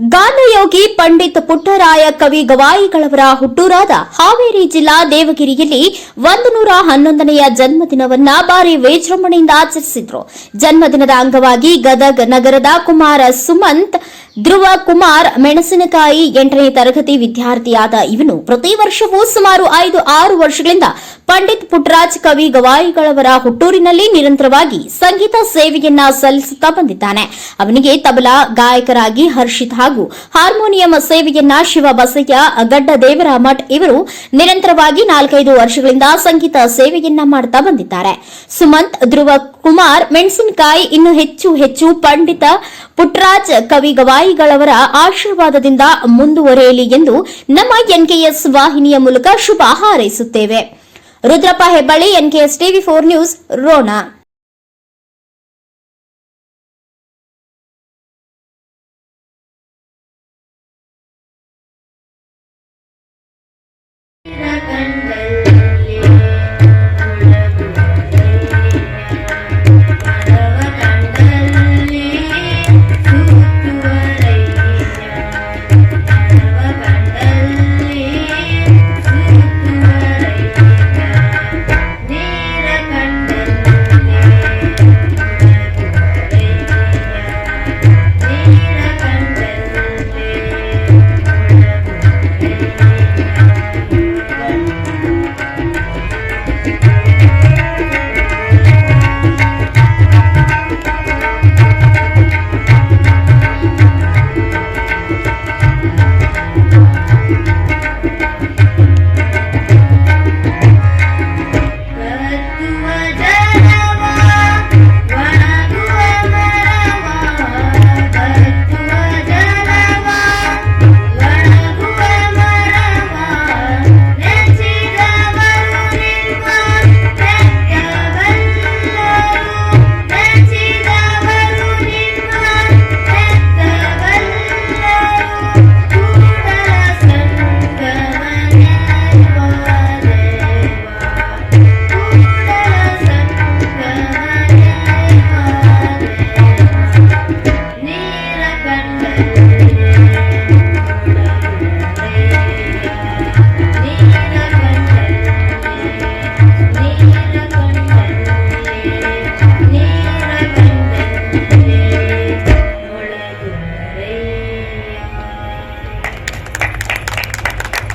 ಗಾನಯೋಗಿ ಪಂಡಿತ್ ಪುಟ್ಟರಾಯ ಕವಿ ಗವಾಯಿಗಳವರ ಹುಟ್ಟೂರಾದ ಹಾವೇರಿ ಜಿಲ್ಲಾ ದೇವಗಿರಿಯಲ್ಲಿ ಒಂದು ನೂರ ಹನ್ನೊಂದನೆಯ ಜನ್ಮದಿನವನ್ನ ಭಾರಿ ವಿಜೃಂಭಣೆಯಿಂದ ಆಚರಿಸಿದ್ರು. ಜನ್ಮದಿನದ ಅಂಗವಾಗಿ ಗದಗ ನಗರದ ಕುಮಾರ ಸುಮಂತ್ ಧ್ರುವ ಕುಮಾರ್ ಮೆಣಸಿನಕಾಯಿ ಎಂಟನೇ ತರಗತಿ ವಿದ್ಯಾರ್ಥಿಯಾದ ಇವನು ಪ್ರತಿ ವರ್ಷವೂ ಸುಮಾರು ಐದು, ಆರು ವರ್ಷಗಳಿಂದ ಪಂಡಿತ್ ಪುಟ್ರಾಜ್ ಕವಿ ಗವಾಯಿಗಳವರ ಹುಟ್ಟೂರಿನಲ್ಲಿ ನಿರಂತರವಾಗಿ ಸಂಗೀತ ಸೇವೆಯನ್ನ ಸಲ್ಲಿಸುತ್ತಾ ಬಂದಿದ್ದಾನೆ. ಅವನಿಗೆ ತಬಲಾ, ಗಾಯಕರಾಗಿ ಹರ್ಷಿತ್ ಹಾಗೂ ಹಾರ್ಮೋನಿಯಂ ಸೇವೆಯನ್ನ ಶಿವ ಬಸಯ್ಯ, ಗಡ್ಡ ದೇವರಾಮಠ್ ಇವರು ನಿರಂತರವಾಗಿ ನಾಲ್ಕೈದು ವರ್ಷಗಳಿಂದ ಸಂಗೀತ ಸೇವೆಯನ್ನ ಮಾಡುತ್ತಾ ಬಂದಿದ್ದಾರೆ. ಸುಮಂತ್, ಧ್ರುವ ಕುಮಾರ್, ಮೆಣಸಿನಕಾಯಿ, ಇನ್ನು ಹೆಚ್ಚು ಹೆಚ್ಚು ಪಂಡಿತ ಪುಟ್ರಾಜ್ ಕವಿ ಗವಾಯಿಗಳವರ ಆಶೀರ್ವಾದದಿಂದ ಮುಂದುವರೆಯಲಿ ಎಂದು ನಮ್ಮ ಎನ್ಕೆಎಸ್ ವಾಹಿನಿಯ ಮೂಲಕ ಶುಭ ಹಾರೈಸುತ್ತೇವೆ. Rudrappa Hebballi, NKS TV four news, Ron.